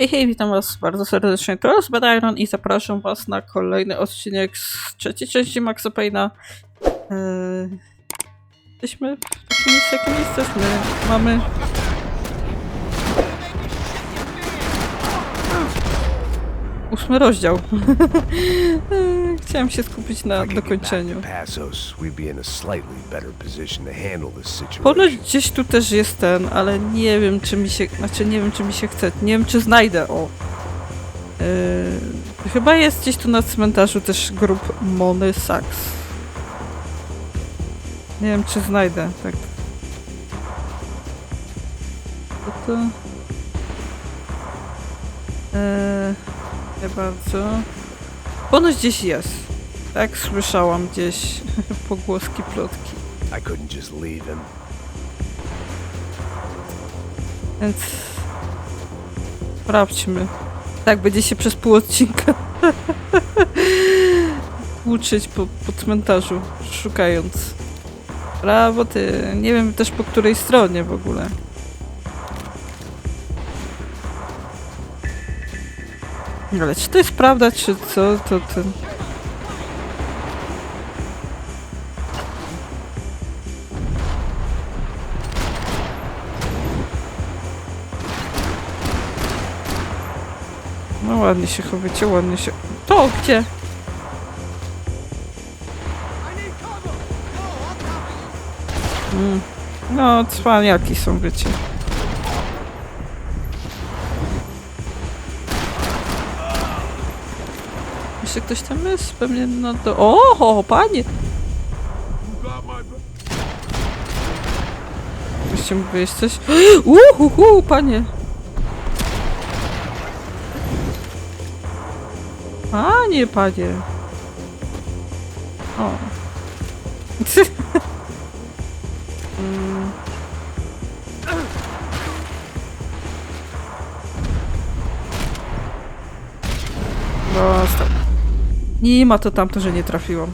Hej, hej, witam was bardzo serdecznie, to jest Bad Iron i zapraszam was na kolejny odcinek z trzeciej części Maxa Payne'a. Eee, jesteśmy w takim miejscu, jakim jesteśmy. Mamy... Ósmy rozdział. Chciałem się skupić na dokończeniu. to to Ponoć gdzieś tu też jest ten, ale nie wiem czy mi się, znaczy nie wiem czy mi się chce, nie wiem czy znajdę, o. Yy, chyba jest gdzieś tu na cmentarzu też grup Mony Sax. Nie wiem czy znajdę, tak. Co to? Eee, nie bardzo. Ponoć gdzieś jest. Tak słyszałam gdzieś pogłoski, plotki. I couldn't just leave him. Więc sprawdźmy. Tak, będzie się przez pół odcinka uczyć po, po cmentarzu, szukając. Brawo ty. Nie wiem też po której stronie w ogóle. Ale czy to jest prawda, czy co, to ten... No ładnie się chowacie, ładnie się... To gdzie? Mm. No, cwaniaki są, wiecie. Jeszcze ktoś tam jest? Pewnie no to... O, o panie! Jeszcze mógł jest coś... Uhuhu, panie! Panie, panie. O. Nie ma to tamto, że nie trafiłam.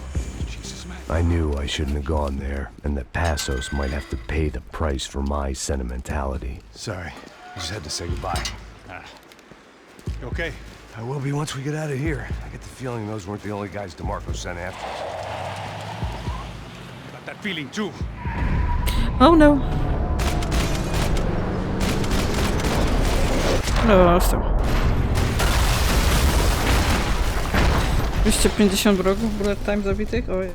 I knew I shouldn't have gone there, and that Passos might have to pay the price for my sentimentality. Sorry, I just had to say goodbye. Ah. You okay? I will be once we get out of here. I get the feeling those weren't the only guys DeMarco sent after us. Got that feeling too. Oh no. Oh, Dostał. 250 wrogów, bullet time zabitych? Oj.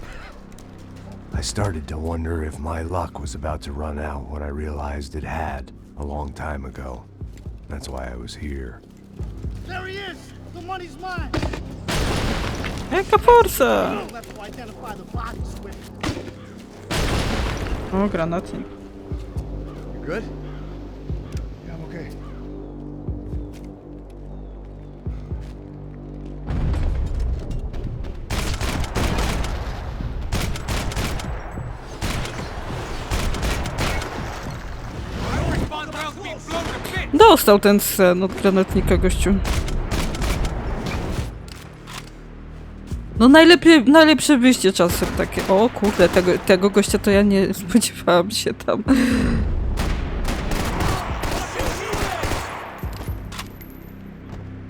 I started to wonder if my luck was about to run out when I realized it had a long time ago. That's why I was here. There he is! The money's mine! Jaka forsa! O, granatnik. You good? Dostał ten sen od granatnika gościu. No najlepiej, najlepsze wyjście czasem takie. O kurde, tego, tego gościa to ja nie spodziewałam się tam.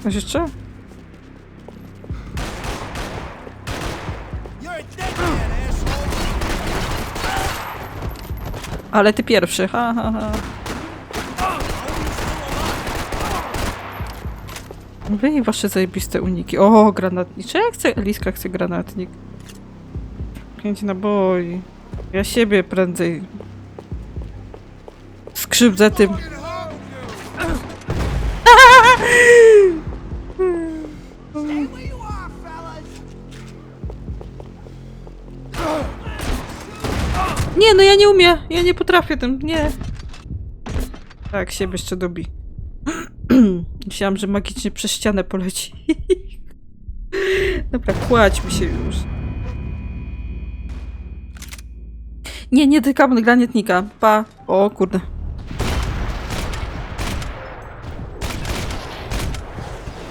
Masz jeszcze? Ale ty pierwszy, ha ha ha. Wy i wasze zajebiste uniki. O, granatnik. Czy ja chcę? Liska chce granatnik. Pięć naboi. Ja siebie prędzej skrzywdzę tym. Nie, no ja nie umiem. Ja nie potrafię tym. Nie. Tak, siebie jeszcze dobi. Myślałam, że magicznie przez ścianę poleci. Dobra, kładźmy się już. Nie, nie tykam granatnika. Pa. O kurde.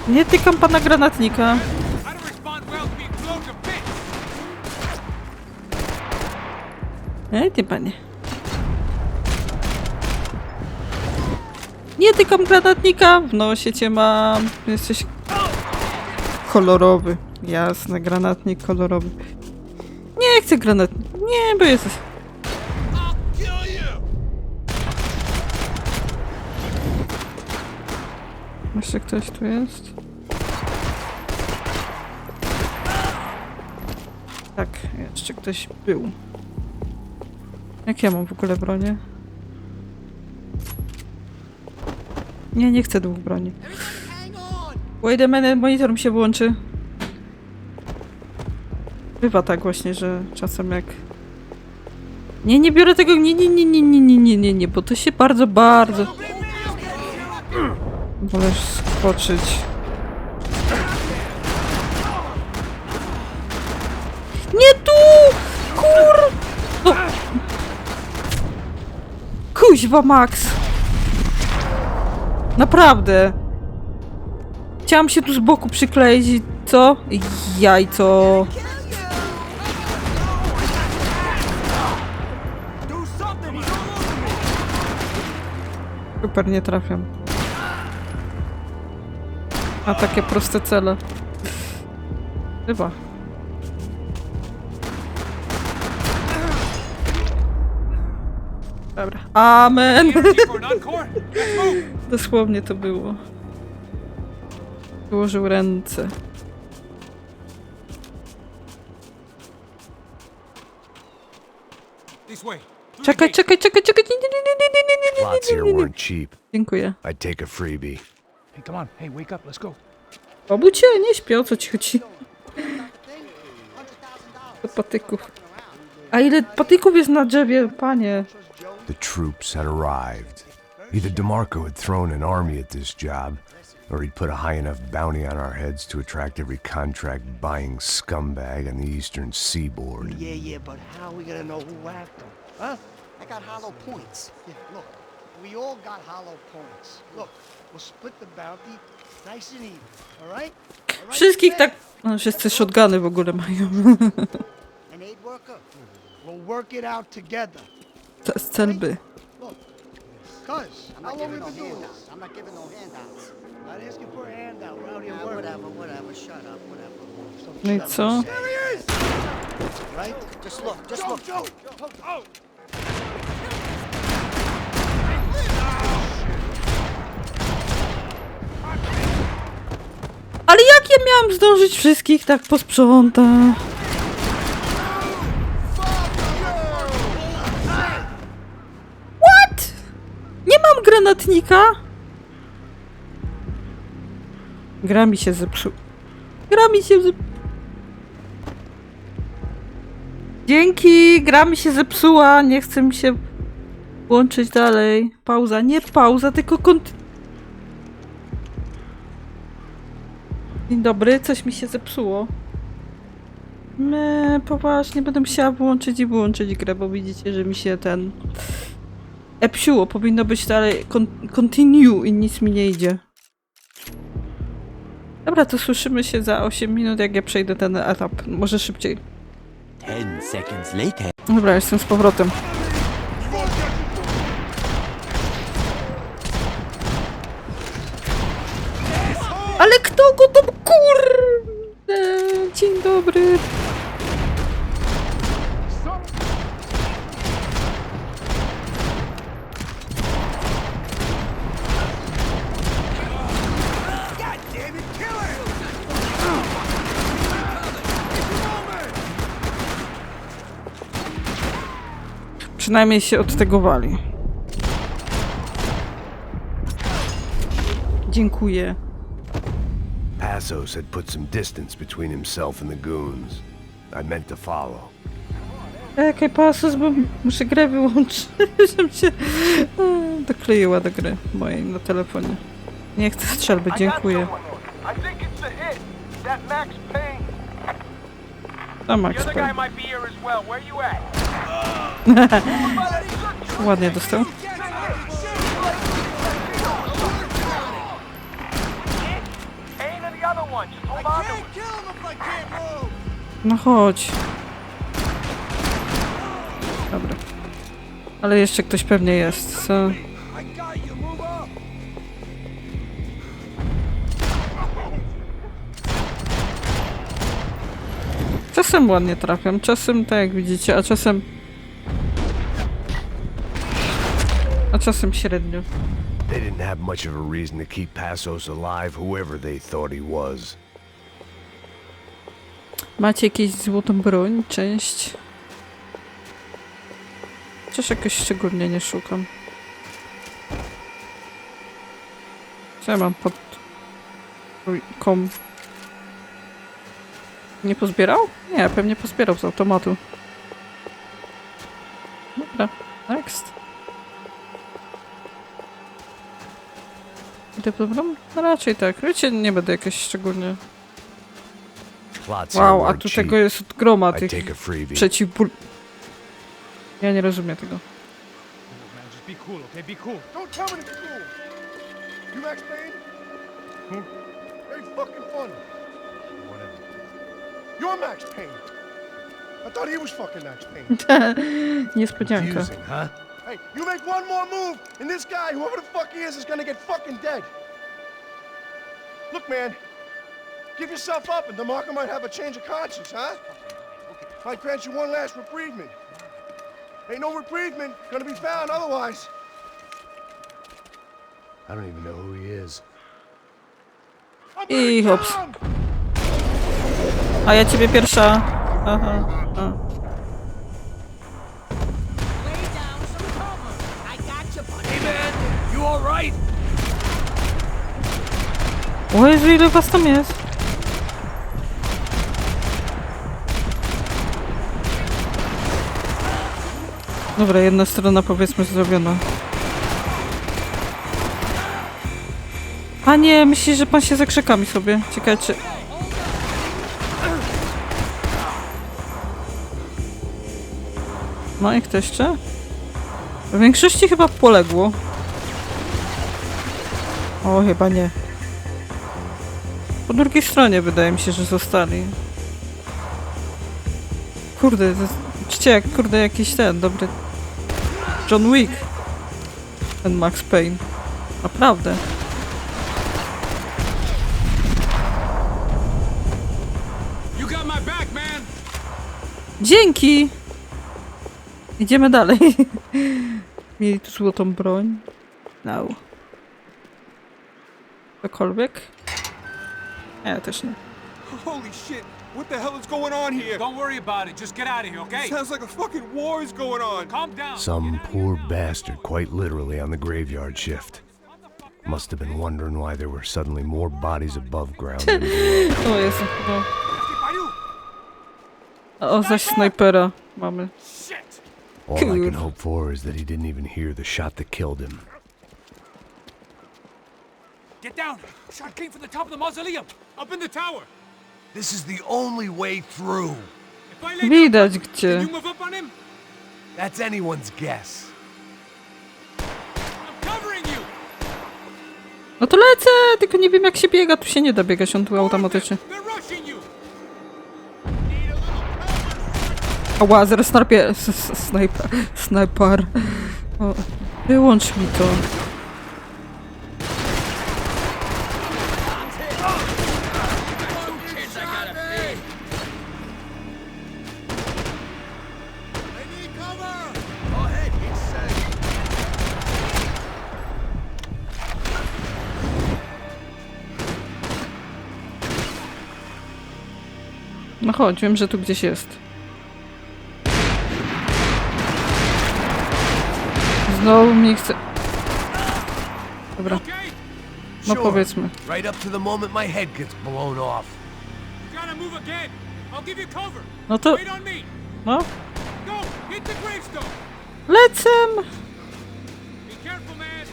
Nie tykam pana granatnika. Ej, ty panie. Nie tykam granatnika! W nosie cię mam. Jesteś kolorowy. Jasne, granatnik kolorowy. Nie chcę granatnik. Nie, bo jesteś... Jeszcze ktoś tu jest? Tak, jeszcze ktoś był. Jak ja mam w ogóle bronię? Nie, nie chcę dwóch broni. Wait a minute, monitor mi się włączy. Bywa tak właśnie, że czasem jak... Nie, nie biorę tego, nie, nie, nie, nie, nie, nie, nie, nie, nie, bo to się bardzo, bardzo... Możesz skoczyć. Nie tu! Kur... No. Kuźwa, Max! Naprawdę! Chciałam się tu z boku przykleić co? Jajco. Super, nie trafiam. A takie proste cele. Chyba. Amen! Dosłownie to było. Wyłożył ręce. Czekaj, czekaj, czekaj, czekaj. Nie, nie, nie, nie, nie, nie, nie, nie, Lots nie, here nie, nie. weren't cheap. Dziękuję. I'd take a freebie. Hey, come on. Hey, wake up. Let's go. Obucie, nie śpię, o co ci chodzi? Do patyków. A ile patyków jest na drzewie, panie? The troops had arrived. Either DeMarco had thrown an army at this job, or he'd put a high enough bounty on our heads to attract every contract buying scumbag on the eastern seaboard. Yeah, yeah, but how are we gonna know who whacked them? Huh? I got hollow points. Yeah, look, we all got hollow points. Look, we'll split the bounty nice and even, all right? All right, Wszystkich Sam? tak... No, wszyscy shotguny w ogóle mają. An aid worker? We'll work it out together. Jest celby. No i co? Ale jak ja miałam zdążyć wszystkich tak posprzątać? Granatnika? Gra mi się zepsuła. Gra mi się zep... Dzięki, gra mi się zepsuła, nie chcę mi się łączyć dalej. Pauza, nie pauza, tylko kont... Dzień dobry, coś mi się zepsuło. Nie, poważnie, będę musiała włączyć i wyłączyć grę, bo widzicie, że mi się ten... Epsiuło, powinno być dalej con continue i nic mi nie idzie. Dobra, to słyszymy się za 8 minut, jak ja przejdę ten etap. Może szybciej. Dobra, jestem z powrotem. Ale kto go tam kurde? Dzień dobry. Przynajmniej się od tego wali. Dziękuję. Passos had put some distance between himself and the goons. I meant to follow. Pasus, bo muszę grę wyłączyć, żebym się e, dokleiła do gry mojej na telefonie. Nie chcę strzelby, dziękuję. That Max Payne. Ładnie dostał. No chodź. Dobra. Ale jeszcze ktoś pewnie jest, co? Czasem ładnie trafiam, czasem tak jak widzicie, a czasem czasem średnio. They didn't have much of a reason to keep Passos alive, whoever they thought he was. Macie jakieś złotą broń, część? Chociaż jakoś szczególnie nie szukam. Co ja mam pod trójką? Nie pozbierał? Nie, pewnie pozbierał z automatu. Dobra, next. Idę dobrą? No raczej tak. Wiecie, nie będę jakoś szczególnie... Wow, a tu tego jest od groma tych przeciwból... Ja nie rozumiem tego. Be cool, okay? Be cool. Don't tell me to be cool. You Max Payne? Who? Very fucking funny. Whatever. You're Max Payne. I thought he was fucking Max Payne. Niespodzianka. Confusing, huh? Hey, you make one more move, and this guy, whoever the fuck he is, is gonna get fucking dead. Look, man. Give yourself up, and DeMarco might have a change of conscience, huh? Might grant you one last reprievement. Ain't no reprievement gonna be found otherwise. I don't even know who he is. I hops. A ja ciebie pierwsza. Aha. A. O Jezu, ile was tam jest? Dobra, jedna strona powiedzmy zrobiona. A nie, myślisz, że pan się za krzakami sobie. Ciekawe czy... No i kto jeszcze? W większości chyba poległo. O, chyba nie. Po drugiej stronie wydaje mi się, że zostali. Kurde, czcie jak kurde jakiś ten dobry John Wick. Ten Max Payne. Naprawdę. Dzięki! Idziemy dalej. Mieli tu złotą broń. No. Cokolwiek? Nie, też nie. Holy shit! What the hell is going on here? Don't worry about it. Just get out of here, okay? Sounds like a fucking war is going on. Calm down. Some poor bastard, quite literally, on the graveyard shift. Must have been wondering why there were suddenly more bodies above ground than below. O Jezu, no. O, zaś snajpera mamy. All I can hope for is that he didn't even hear the shot that killed him. Get down. Shot came from the top of the mausoleum. Up in the tower. This is the only way through. If I lay down, Widać can gdzie. you move up on him? That's anyone's guess. I'm covering you. No to lecę, tylko nie wiem jak się biega, tu się nie da biegać, on tu automatycznie. They're rushing you. Ała, zaraz snarpie... s- s- Snajper... Snajper... O, wyłącz mi to. Chodź, wiem, że tu gdzieś jest. Znowu mnie chce... Dobra, no powiedzmy. Right up to the moment my head gets blown off. You gotta move again. I'll give you cover. No to... Wait on me. No, Go. Hit the gravestone. lecę! Be careful, man.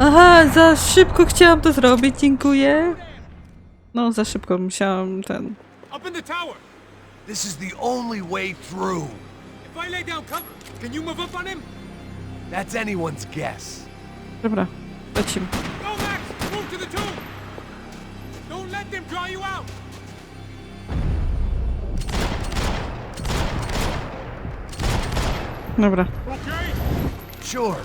Aha, za szybko chciałam to zrobić, dziękuję. No, za szybko musiałam ten... Up in the tower. This is the only way through. If I lay down cover, can you move up on him? That's anyone's guess. Dobra, lecimy. Go, Max. Move to the tomb. Don't let them draw you out. Dobra, Okay. Sure.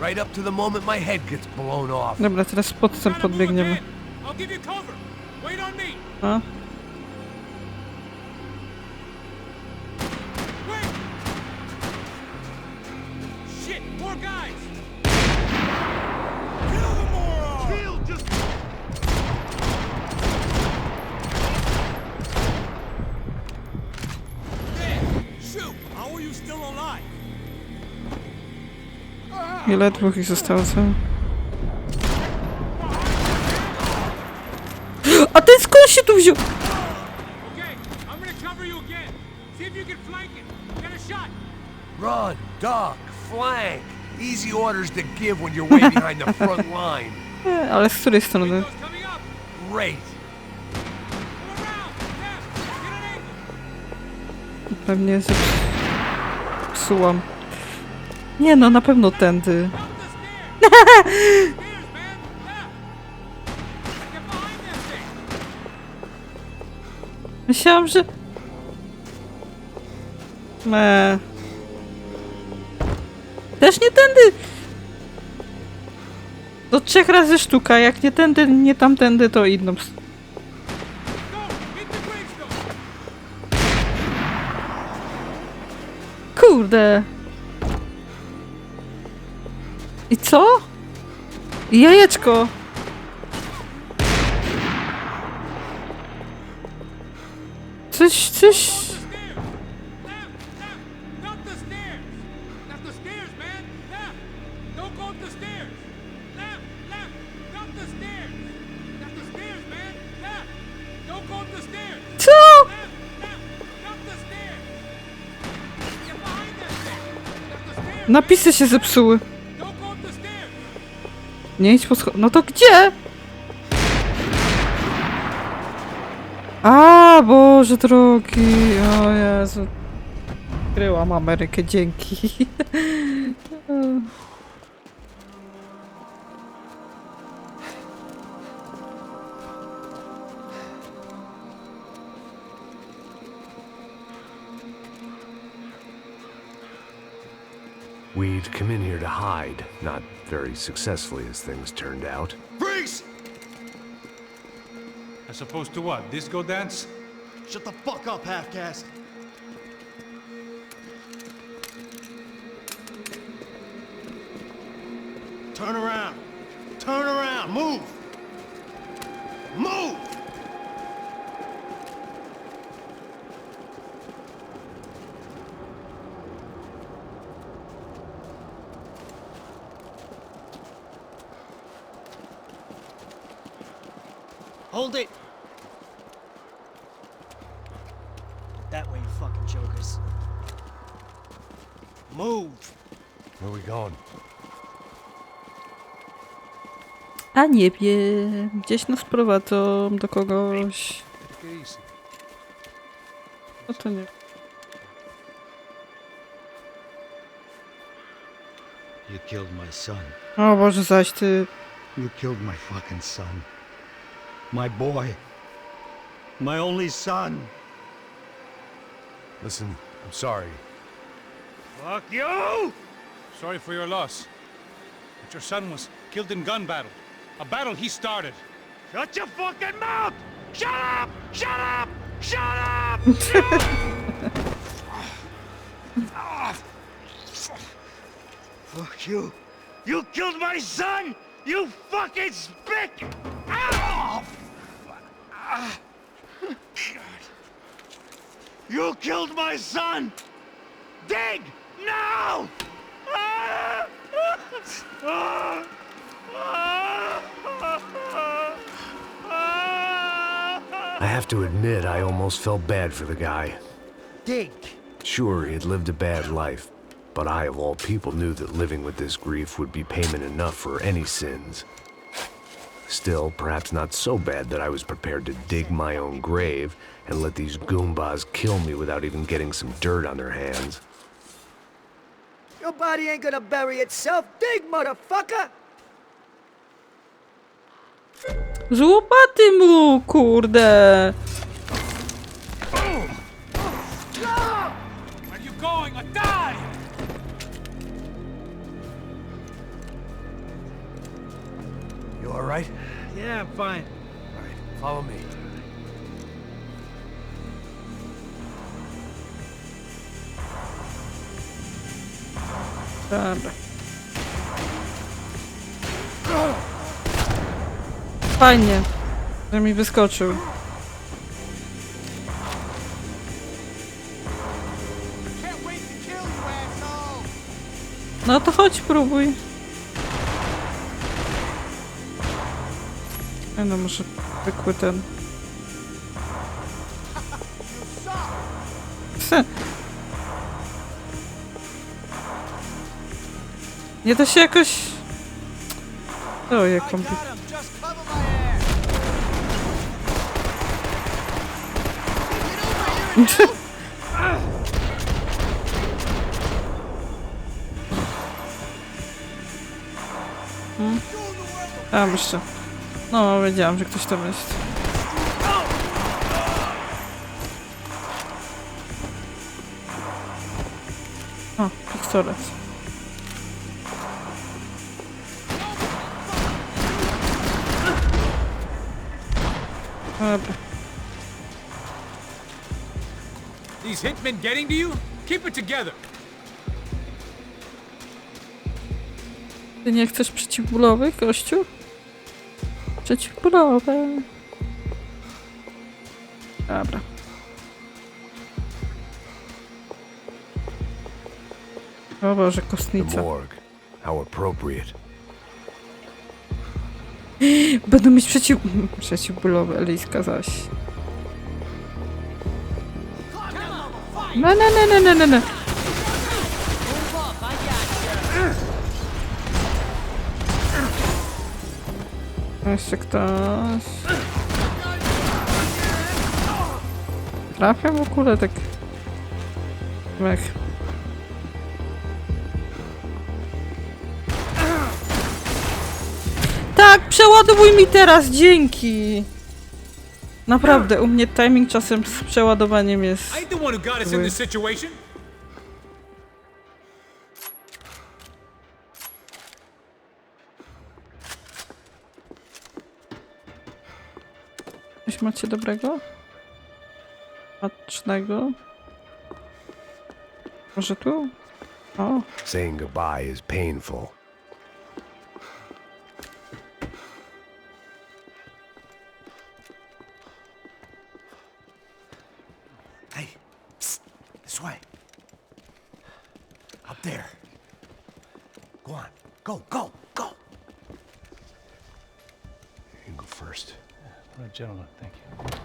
Right up to the moment my head gets blown off. dobra, teraz pod tym podbiegniemy. I'll give you cover. Wait on me. Huh? Wait. Shit, more guys. Kill the moron. Kill just. There. Shoot. How are you still alive? Ile dwóch ich zostało, co? Shot. Run, duck, flank. Easy orders to give when you're way behind the front line. Ale z której strony? Great. Pewnie zepsułam. Nie no, na pewno tędy. Myślałam, że... Me. Też nie tędy! Do trzech razy sztuka, jak nie tędy, nie tamtędy, to inną. Kurde! I co? Jajeczko! The stairs. Napisy się zepsuły. Nie idź po scho- No to gdzie? A, Boże drogi. O Jezu. Kryłam Amerykę, dzięki. We'd come in here to hide, not very successfully as things turned out. Freeze! As opposed to what? Disco dance? Shut the fuck up, half-caste. Turn around. Turn around. Move! A nie wiem. Gdzieś nas prowadzą do kogoś. No to nie. You killed my son. O Boże, zaś ty. You killed my fucking son. My boy. My only son. Listen, I'm sorry. Fuck you! Sorry for your loss. But your son was killed in gun battle. A battle he started. Shut your fucking mouth! Shut up! Shut up! Shut up! Fuck you! You killed my son! You fucking spick! Ow! You killed my son! Dig! Now! I have to admit, I almost felt bad for the guy. Dig! Sure, he had lived a bad life, but I, of all people, knew that living with this grief would be payment enough for any sins. Still, perhaps not so bad that I was prepared to dig my own grave and let these Goombas kill me without even getting some dirt on their hands. Your body ain't gonna bury itself. Dig, motherfucker! Z łopaty mu, kurde. You! You alright? Yeah, I'm fine. Alright, follow me. Dobra. Fajnie, że mi wyskoczył. To! No to chodź, próbuj. Nie no, może zwykły ten. Nie da się jakoś... O, jak I A, jeszcze. No, wiedziałam, że ktoś tam jest. O, pistolet. Dobra. These hitmen getting to you? Keep it together! Ty nie chcesz przeciwbólowych, gościu? Przeciwbólowe. Dobra. O Boże, The kostnica. morgue. How appropriate. Będą mieć przeciw... przeciwbólowe, Eliska zaś. No, no, no, no, no, no, no. Jeszcze ktoś. Trafiam w ogóle tak. Mech. Tak, przeładowuj mi teraz, dzięki! Naprawdę, u mnie timing czasem z przeładowaniem jest... Situation! Coś macie dobrego? Smacznego? Może tu? O, Saying goodbye is painful. This way. Up there. Go on. Go, go, go. You go first. All right, gentlemen, thank you.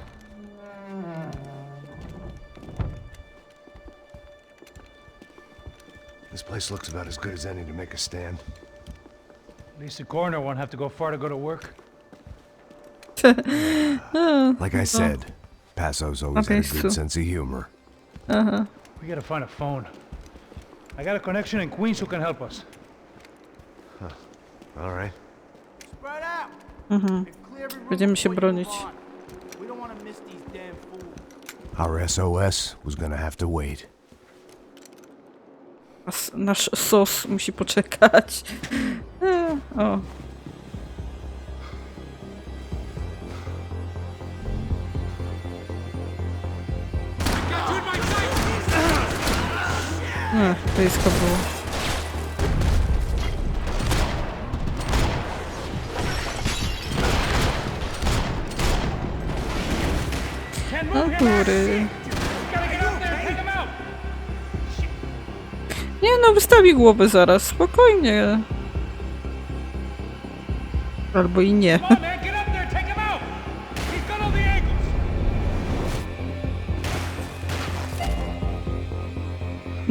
This place looks about as good as any to make a stand. At least the coroner won't have to go far to go to work. Oh. Like I said, oh. Passo's always Okay, had a so- good sense of humor. Uh-huh. We gotta find a phone. I got a connection in Queens who can help us. All right. Spread out. Mhm. Clear every room Będziemy się before you bronić. move on. We don't want to miss these damn fools. Our SOS was gonna have to wait. a s- nasz sos musi poczekać. E, o. there and take him out! Nie no, wystawi głowę zaraz, spokojnie. Albo i nie.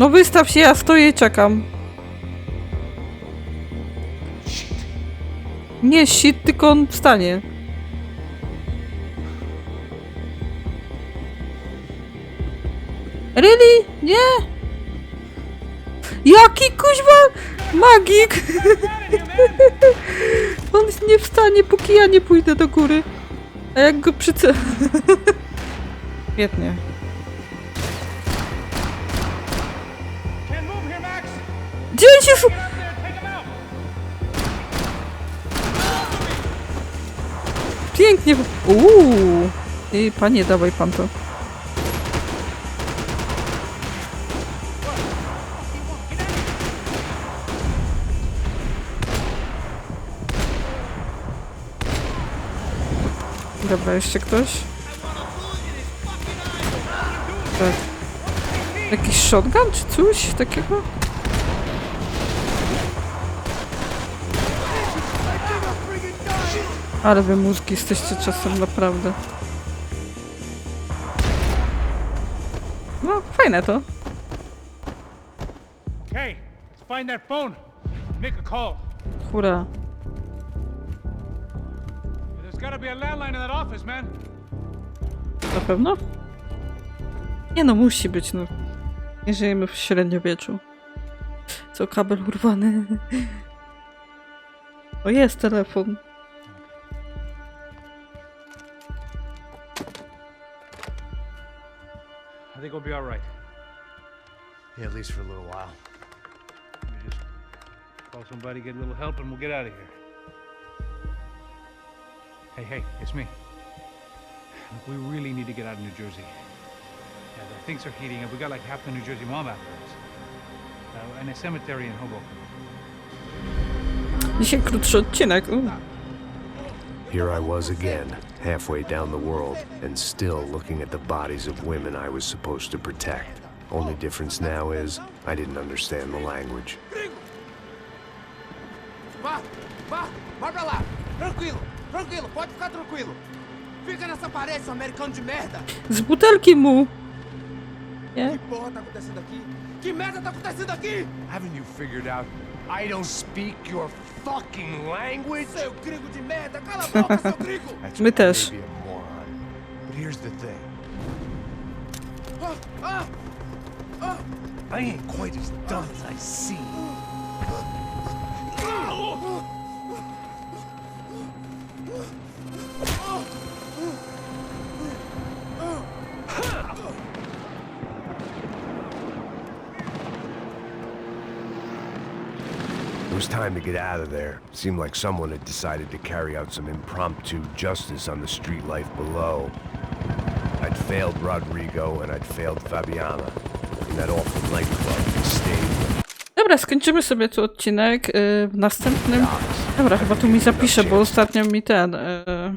No wystaw się, ja stoję i czekam. Nie shit, tylko on wstanie. Really? Nie? Jaki kuźwa magik! On nie wstanie, póki ja nie pójdę do góry. A jak go przyce... Świetnie. Gdzie on się... s- Get up there, take him out! Pięknie. Uuu. Ej, panie, dawaj pan to. Dobra, jeszcze ktoś? Tak. Jakiś shotgun czy coś takiego? Ale wy mózgi jesteście czasem naprawdę. No, fajne to. Okay, let's find that phone. Make a call. Hura. There's gotta be a landline in that office, man. Na pewno? Nie no, musi być, no. Nie żyjemy w średniowieczu. Co, kabel urwany? O, jest telefon. We'll be all right. Yeah, at least for a little while. Let me just call somebody, get a little help, and we'll get out of here. Hey, hey, it's me. Look, we really need to get out of New Jersey. Yeah, the things are heating up. We got like half the New Jersey mob after us. Uh, and a cemetery in Hoboken. Dzisiaj krótszy odcinek. U. Here I was again, halfway down the world, and still looking at the bodies of women I was supposed to protect. Only difference now is I didn't understand the language. Vá, vá, vai pra lá. Tranquilo, tranquilo, pode ficar tranquilo. Fica nessa parede, seu americano de merda. Z butelki mu! Nie? Que porra tá acontecendo aqui? Que merda tá acontecendo aqui? Haven't you figured out I don't speak your fucking language? Seu gringo de merda, cala a boca, seu gringo. My też. But here's the thing. Ah, ah, ah. I ain't quite as dumb as I seem. It was time to get out of there. Seemed like someone had decided to carry out some impromptu justice on the street life below. I'd failed Rodrigo and I'd failed Fabiana. In that awful nightclub, stayed Dobra, skończymy sobie tu odcinek. y, W następnym. Dobra, chyba tu mi zapiszę, bo ostatnio mi ten. y,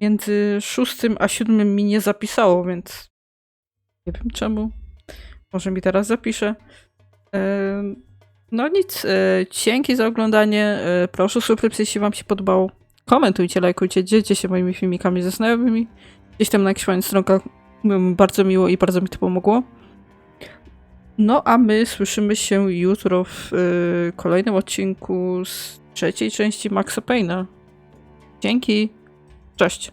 Między szóstym a siódmym mi nie zapisało, więc. Nie wiem czemu. Może mi teraz zapisze. Y, No nic. y, Dzięki za oglądanie. y, Proszę subskrypcję, jeśli Wam się podobało. Komentujcie, lajkujcie, dzielcie się moimi filmikami ze znajomymi. Gdzieś tam na jakichś fajnych stronkach. Bardzo miło i bardzo mi to pomogło. No, a my słyszymy się jutro w y, kolejnym odcinku z trzeciej części Maxa Payne'a. Dzięki. Cześć.